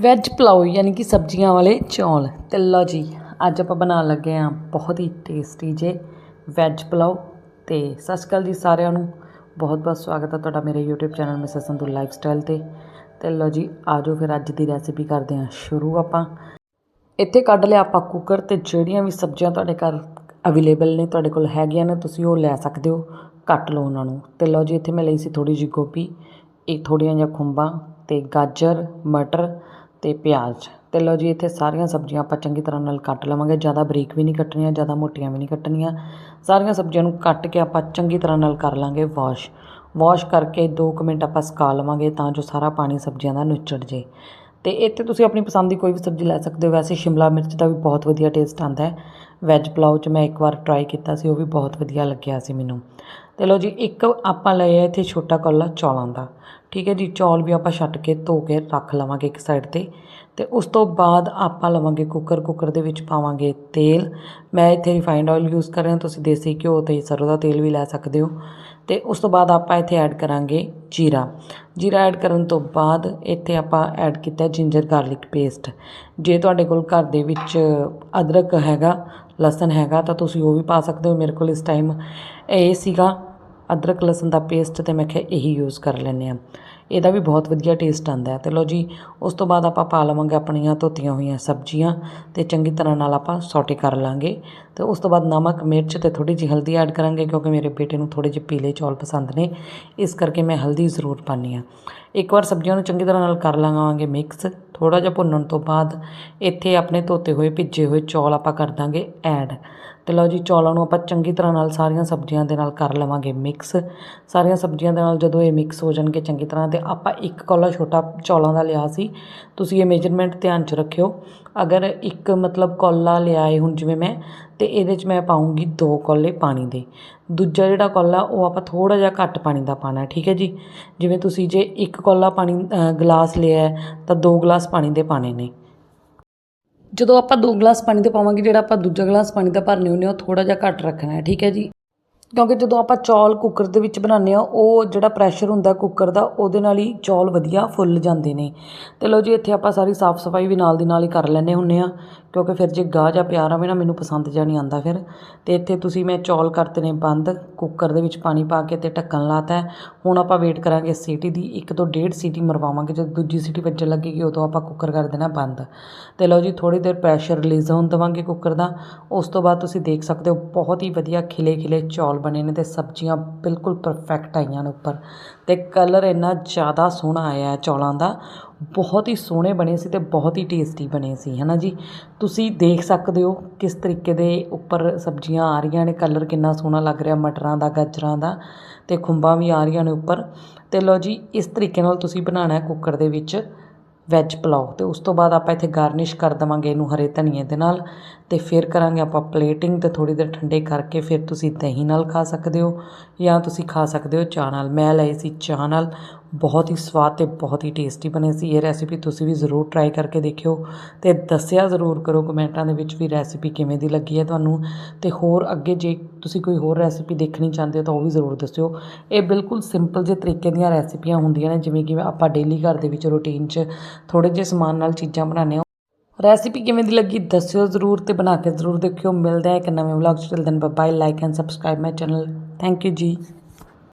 Veg pulao ਯਾਨੀ ਕਿ ਸਬਜ਼ੀਆਂ ਵਾਲੇ ਚੌਲ। ਤੇ ਲਓ ਜੀ, ਅੱਜ ਆਪਾਂ ਬਣਾਉਣ ਲੱਗੇ ਹਾਂ ਬਹੁਤ ਹੀ ਟੇਸਟੀ ਜੇ ਵੈਜ ਪਲਾਓ ਤੇ ਸਤਿ ਸ਼੍ਰੀ ਅਕਾਲ ਜੀ ਸਾਰਿਆਂ ਨੂੰ। ਬਹੁਤ ਬਹੁਤ ਸਵਾਗਤ ਹੈ ਤੁਹਾਡਾ ਮੇਰੇ YouTube channel mister Sandhu lifestyle ਤੇ। ਤੇ ਲਓ ਜੀ, ਆਜੋ ਫਿਰ ਅੱਜ ਦੀ ਰੈਸਿਪੀ ਕਰਦੇ ਹਾਂ ਸ਼ੁਰੂ ਆਪਾਂ। ਇੱਥੇ ਕੱਢ ਲਿਆ ਆਪਾਂ ਕੁੱਕਰ ਤੇ ਜਿਹੜੀਆਂ ਵੀ ਸਬਜ਼ੀਆਂ ਤੁਹਾਡੇ ਘਰ ਅਵੇਲੇਬਲ ਨੇ, ਤੁਹਾਡੇ ਕੋਲ ਹੈਗੀਆਂ ਨੇ, ਤੁਸੀਂ ਉਹ ਲੈ ਸਕਦੇ ਹੋ, ਕੱਟ ਲਓ ਉਹਨਾਂ ਨੂੰ। ਤੇ ਲਓ ਜੀ, ਇੱਥੇ ਮੈਂ ਲਈ ਸੀ ਥੋੜੀ ਜਿਹੀ ਗੋਭੀ, ਇਹ ਥੋੜੀਆਂ ਜਿਹੀਆਂ ਖੁੰਬਾਂ ਤੇ ਗਾਜਰ, ਮਟਰ ਅਤੇ ਪਿਆਜ਼। ਤੇ ਲਓ ਜੀ, ਇੱਥੇ ਸਾਰੀਆਂ ਸਬਜ਼ੀਆਂ ਆਪਾਂ ਚੰਗੀ ਤਰ੍ਹਾਂ ਨਾਲ ਕੱਟ ਲਵਾਂਗੇ। ਜ਼ਿਆਦਾ ਬਰੀਕ ਵੀ ਨਹੀਂ ਕੱਟਣੀਆਂ, ਜ਼ਿਆਦਾ ਮੋਟੀਆਂ ਵੀ ਨਹੀਂ ਕੱਟਣੀਆਂ। ਸਾਰੀਆਂ ਸਬਜ਼ੀਆਂ ਨੂੰ ਕੱਟ ਕੇ ਆਪਾਂ ਚੰਗੀ ਤਰ੍ਹਾਂ ਨਾਲ ਕਰ ਲਾਂਗੇ ਵਾਸ਼। ਵਾਸ਼ ਕਰਕੇ 2 ਮਿੰਟ ਆਪਾਂ ਸੁਕਾ ਲਵਾਂਗੇ ਤਾਂ ਜੋ ਸਾਰਾ ਪਾਣੀ ਸਬਜ਼ੀਆਂ ਦਾ ਨੁੱਚੜ ਜੇ। ਤੇ ਇੱਥੇ ਤੁਸੀਂ ਆਪਣੀ ਪਸੰਦ ਦੀ ਕੋਈ ਵੀ ਸਬਜ਼ੀ ਲੈ ਸਕਦੇ ਹੋ। ਵੈਸੇ ਸ਼ਿਮਲਾ ਮਿਰਚ ਦਾ ਵੀ ਬਹੁਤ ਵਧੀਆ ਟੇਸਟ ਆਉਂਦਾ ਹੈ। ਵੈਜ ਪਲਾਓ 'ਚ ਮੈਂ ਇੱਕ ਵਾਰ ਟਰਾਈ ਕੀਤਾ ਸੀ, ਉਹ ਵੀ ਬਹੁਤ ਵਧੀਆ ਲੱਗਿਆ ਸੀ ਮੈਨੂੰ। ਤੇ ਲਓ ਜੀ, ਇੱਕ ਆਪਾਂ ਲਏ ਇੱਥੇ ਛੋਟਾ ਕੌਲਾ ਚੌਲਾਂ ਦਾ। ਠੀਕ ਹੈ ਜੀ, ਚੌਲ ਵੀ ਆਪਾਂ ਛੱਟ ਕੇ ਧੋ ਕੇ ਰੱਖ ਲਵਾਂਗੇ ਇੱਕ ਸਾਈਡ ਤੇ। ਤੇ ਉਸ ਤੋਂ ਬਾਅਦ ਆਪਾਂ ਲਵਾਂਗੇ ਕੁੱਕਰ ਕੁੱਕਰ ਦੇ ਵਿੱਚ ਪਾਵਾਂਗੇ ਤੇਲ। ਮੈਂ ਇੱਥੇ ਰਿਫਾਈਨਡ ਆਇਲ ਯੂਜ਼ ਕਰ ਰਿਹਾ, ਤੁਸੀਂ ਦੇਸੀ ਘਿਓ ਤੇ ਸਰੋਂ ਦਾ ਤੇਲ ਵੀ ਲੈ ਸਕਦੇ ਹੋ। ਤੇ ਉਸ ਤੋਂ ਬਾਅਦ ਆਪਾਂ ਇੱਥੇ ਐਡ ਕਰਾਂਗੇ ਜੀਰਾ। ਜੀਰਾ ਐਡ ਕਰਨ ਤੋਂ ਬਾਅਦ ਇੱਥੇ ਆਪਾਂ ਐਡ ਕੀਤਾ ਜਿੰਜਰ ਗਾਰਲਿਕ ਪੇਸਟ ਜੇ ਤੁਹਾਡੇ ਕੋਲ ਘਰ ਦੇ ਵਿੱਚ ਅਦਰਕ ਹੈਗਾ, ਲਸਣ ਹੈਗਾ, ਤਾਂ ਤੁਸੀਂ ਉਹ ਵੀ ਪਾ ਸਕਦੇ ਹੋ। ਮੇਰੇ ਕੋਲ ਇਸ ਟਾਈਮ ਇਹ ਸੀਗਾ ਅਦਰਕ ਲਸਣ ਦਾ ਪੇਸਟ ਤੇ ਮੈਂ ਕਿਹਾ ਇਹੀ ਯੂਜ਼ ਕਰ ਲੈਂਦੇ ਆ ਇਹਦਾ ਵੀ ਬਹੁਤ ਵਧੀਆ ਟੇਸਟ ਆਉਂਦਾ ਹੈ। ਤੇ ਲਓ ਜੀ, ਉਸ ਤੋਂ ਬਾਅਦ ਆਪਾਂ ਪਾ ਲਵਾਂਗੇ ਆਪਣੀਆਂ ਧੋਤੀਆਂ ਹੋਈਆਂ ਸਬਜ਼ੀਆਂ ਤੇ ਚੰਗੀ ਤਰ੍ਹਾਂ ਨਾਲ ਆਪਾਂ ਸੌਟੇ ਕਰ ਲਾਂਗੇ। ਤੇ ਉਸ ਤੋਂ ਬਾਅਦ ਨਮਕ, ਮਿਰਚ ਤੇ ਥੋੜੀ ਜਿਹੀ ਹਲਦੀ ਐਡ ਕਰਾਂਗੇ ਕਿਉਂਕਿ ਮੇਰੇ ਬੇਟੇ ਨੂੰ ਥੋੜੇ ਜਿਹੇ ਪੀਲੇ ਚੌਲ ਪਸੰਦ ਨੇ। ਇਸ ਕਰਕੇ ਮੈਂ ਹਲਦੀ ਜ਼ਰੂਰ ਪਾਉਂਦੀ ਆ ਇੱਕ ਵਾਰ ਸਬਜ਼ੀਆਂ ਨੂੰ ਚੰਗੀ ਤਰ੍ਹਾਂ ਨਾਲ ਕਰ ਲਾਂਗੇ ਮਿਕਸ ਥੋੜਾ ਜਿਹਾ ਭੁੰਨਣ ਤੋਂ ਬਾਅਦ ਇੱਥੇ ਆਪਣੇ ਧੋਤੇ ਹੋਏ, ਭਿੱਜੇ ਹੋਏ ਚੌਲ ਆਪਾਂ ਕਰ ਦਾਂਗੇ ਐਡ ਤੇ ਲਓ ਜੀ, ਚੌਲਾਂ ਨੂੰ ਆਪਾਂ ਚੰਗੀ ਤਰ੍ਹਾਂ ਨਾਲ ਸਾਰੀਆਂ ਸਬਜ਼ੀਆਂ ਦੇ ਨਾਲ ਕਰ ਲਵਾਂਗੇ ਮਿਕਸ ਸਾਰੀਆਂ ਸਬਜ਼ੀਆਂ ਦੇ ਨਾਲ ਜਦੋਂ ਇਹ ਮਿਕਸ ਹੋ ਜਾਣਗੇ, ਚੰਗੀ ਤਰ੍ਹਾਂ ਤੇ ਆਪਾਂ ਇੱਕ ਕੌਲਾ ਛੋਟਾ ਚੌਲਾਂ ਦਾ ਲਿਆ ਸੀ, ਤੁਸੀਂ ਇਹ ਮੇਜਰਮੈਂਟ ਧਿਆਨ 'ਚ ਰੱਖਿਓ। ਅਗਰ ਇੱਕ ਮਤਲਬ ਕੌਲਾ ਲਿਆਏ ਹੁਣ ਜਿਵੇਂ ਮੈਂ, ਤੇ ਇਹਦੇ 'ਚ ਮੈਂ ਪਾਉਂਗੀ ਦੋ ਕੋਲੇ ਪਾਣੀ ਦੇ। ਦੂਜਾ ਜਿਹੜਾ ਕੋਲਾ, ਉਹ ਆਪਾਂ ਥੋੜਾ ਜਿਹਾ ਘੱਟ ਪਾਣੀ ਦਾ ਪਾਣਾ ਠੀਕ ਹੈ ਜੀ? ਜਿਵੇਂ ਤੁਸੀਂ ਜੇ ਇੱਕ ਕੌਲਾ ਪਾਣੀ ਗਲਾਸ ਲਿਆ ਤਾਂ ਦੋ ਗਲਾਸ ਪਾਣੀ ਦੇ ਪਾਣੇ ਨੇ। ਜਦੋਂ ਆਪਾਂ ਦੋ ਗਲਾਸ ਪਾਣੀ ਦੇ ਪਾਵਾਂਗੇ, ਜਿਹੜਾ ਆਪਾਂ ਦੂਜਾ ਗਲਾਸ ਪਾਣੀ ਦਾ ਭਰਨੇ ਹੁੰਦੇ ਆ, ਉਹ ਥੋੜਾ ਜਿਹਾ ਘੱਟ ਰੱਖਣਾ ਹੈ ਠੀਕ ਹੈ ਜੀ? ਕਿਉਂਕਿ ਜਦੋਂ ਆਪਾਂ ਚੌਲ ਕੁੱਕਰ ਦੇ ਵਿੱਚ ਬਣਾਉਂਦੇ ਹਾਂ, ਉਹ ਜਿਹੜਾ ਪ੍ਰੈਸ਼ਰ ਹੁੰਦਾ ਕੁੱਕਰ ਦਾ, ਉਹਦੇ ਨਾਲ ਹੀ ਚੌਲ ਵਧੀਆ ਫੁੱਲ ਜਾਂਦੇ ਨੇ। ਅਤੇ ਲਓ ਜੀ, ਇੱਥੇ ਆਪਾਂ ਸਾਰੀ ਸਾਫ਼ ਸਫ਼ਾਈ ਵੀ ਨਾਲ ਦੀ ਨਾਲ ਹੀ ਕਰ ਲੈਂਦੇ ਹੁੰਦੇ ਹਾਂ, ਕਿਉਂਕਿ ਫਿਰ ਜੇ ਗਾਹ ਜਾਂ ਪਿਆਰ ਆਵੇ ਨਾ ਮੈਨੂੰ ਪਸੰਦ ਜਾਂ ਨਹੀਂ ਆਉਂਦਾ ਫਿਰ। ਅਤੇ ਇੱਥੇ ਤੁਸੀਂ ਮੈਂ ਚੌਲ ਕਰਤੇ ਨੇ ਬੰਦ ਕੁੱਕਰ ਦੇ ਵਿੱਚ ਪਾਣੀ ਪਾ ਕੇ ਤੇ ਢੱਕਣ ਲਾਤਾ ਹੁਣ ਆਪਾਂ ਵੇਟ ਕਰਾਂਗੇ ਸੀਟੀ ਦੀ, ਇੱਕ ਤੋਂ ਡੇਢ ਸੀਟੀ ਮਰਵਾਵਾਂਗੇ, ਜਦੋਂ ਦੂਜੀ ਸੀਟੀ ਵੱਜਣ ਲੱਗੇਗੀ, ਉਦੋਂ ਆਪਾਂ ਕੁੱਕਰ ਕਰ ਦੇਣਾ ਬੰਦ। ਤੇ ਲਓ ਜੀ ਥੋੜੀ ਦੇਰ ਪ੍ਰੈਸ਼ਰ ਰਿਲੀਜ਼ ਹੋਣ ਦੇਵਾਂਗੇ ਕੁੱਕਰ ਦਾ। ਉਸ ਤੋਂ ਬਾਅਦ ਤੁਸੀਂ ਦੇਖ ਸਕਦੇ ਹੋ, ਬਹੁਤ ਹੀ ਵਧੀਆ ਖਿਲੇ ਖਿਲੇ ਚੌਲ ਬਣੇ ਨੇ ਤੇ ਸਬਜ਼ੀਆਂ ਬਿਲਕੁਲ ਪਰਫੈਕਟ ਆਈਆਂ ਨੇ ਉੱਪਰ। ਤੇ ਕਲਰ ਇੰਨਾ ਜ਼ਿਆਦਾ ਸੋਹਣਾ ਆਇਆ ਚੌਲਾਂ ਦਾ। ਬਹੁਤ ਹੀ ਸੋਹਣੇ ਬਣੇ ਸੀ ਤੇ ਬਹੁਤ ਹੀ ਟੇਸਟੀ ਬਣੇ ਸੀ, ਹਨਾ ਜੀ? ਤੁਸੀਂ ਦੇਖ ਸਕਦੇ ਹੋ ਕਿਸ ਤਰੀਕੇ ਦੇ ਉੱਪਰ ਸਬਜ਼ੀਆਂ ਆ ਰਹੀਆਂ ਨੇ। ਕਲਰ ਕਿੰਨਾ ਸੋਹਣਾ ਲੱਗ ਰਿਹਾ ਮਟਰਾਂ ਦਾ, ਗਾਜਰਾਂ ਦਾ ਤੇ ਖੁੰਬਾਂ ਵੀ ਆ ਰਹੀਆਂ ਨੇ ਉੱਪਰ। ਤੇ ਲਓ ਜੀ, ਇਸ ਤਰੀਕੇ ਨਾਲ ਤੁਸੀਂ ਬਣਾਉਣਾ ਹੈ ਕੁੱਕਰ ਦੇ ਵਿੱਚ। ਵੈਜ ਪਲਾਓ ਤੇ ਉਸ ਤੋਂ ਬਾਅਦ ਆਪਾਂ ਇੱਥੇ ਗਾਰਨਿਸ਼ ਕਰ ਦਵਾਂਗੇ ਇਹਨੂੰ ਹਰੇ ਧਨੀਏ ਦੇ ਨਾਲ ਤੇ ਫਿਰ ਕਰਾਂਗੇ ਆਪਾਂ ਪਲੇਟਿੰਗ ਤੇ ਥੋੜੀ ਦੇਰ ਠੰਡੇ ਕਰਕੇ ਫਿਰ ਤੁਸੀਂ ਦਹੀਂ ਨਾਲ ਖਾ ਸਕਦੇ ਹੋ ਜਾਂ ਤੁਸੀਂ ਖਾ ਸਕਦੇ ਹੋ ਚਾਹ ਨਾਲ। ਮੈਂ ਲਈ ਸੀ ਚਾਹ ਨਾਲ। ਬਹੁਤ ਹੀ ਸਵਾਦ ਤੇ ਬਹੁਤ ਹੀ ਟੇਸਟੀ ਬਣੇ ਸੀ। ਇਹ ਰੈਸਿਪੀ ਤੁਸੀਂ ਵੀ ਜ਼ਰੂਰ ਟਰਾਈ ਕਰਕੇ ਦੇਖਿਓ ਤੇ ਦੱਸਿਆ ਜ਼ਰੂਰ ਕਰੋ ਕਮੈਂਟਾਂ ਦੇ ਵਿੱਚ ਵੀ ਰੈਸਿਪੀ ਕਿਵੇਂ ਦੀ ਲੱਗੀ ਹੈ ਤੁਹਾਨੂੰ। ਤੇ ਹੋਰ ਅੱਗੇ ਜੇ ਤੁਸੀਂ ਕੋਈ ਹੋਰ ਰੈਸਿਪੀ ਦੇਖਣੀ ਚਾਹੁੰਦੇ ਹੋ ਤਾਂ ਉਹ ਵੀ ਜ਼ਰੂਰ ਦੱਸਿਓ। ਇਹ ਬਿਲਕੁਲ ਸਿੰਪਲ ਜਿਹੇ ਤਰੀਕੇ ਦੀਆਂ ਰੈਸਿਪੀਆਂ ਹੁੰਦੀਆਂ ਨੇ ਜਿਵੇਂ ਕਿ ਆਪਾਂ ਡੇਲੀ ਘਰ ਦੇ ਵਿੱਚ ਰੂਟੀਨ 'ਚ ਥੋੜੇ ਜਿਹੇ ਸਮਾਨ ਨਾਲ ਚੀਜ਼ਾਂ ਬਣਾਉਂਦੇ ਹੋ। ਰੈਸਿਪੀ ਕਿਵੇਂ ਦੀ ਲੱਗੀ ਦੱਸਿਓ ਜ਼ਰੂਰ ਤੇ ਬਣਾ ਕੇ ਜ਼ਰੂਰ ਦੇਖਿਓ। ਮਿਲਦਾ ਹੈ ਇੱਕ ਨਵੇਂ ਵਲੌਗ 'ਚ। ਚਲਦਨ bye like and subscribe my channel thank you ji.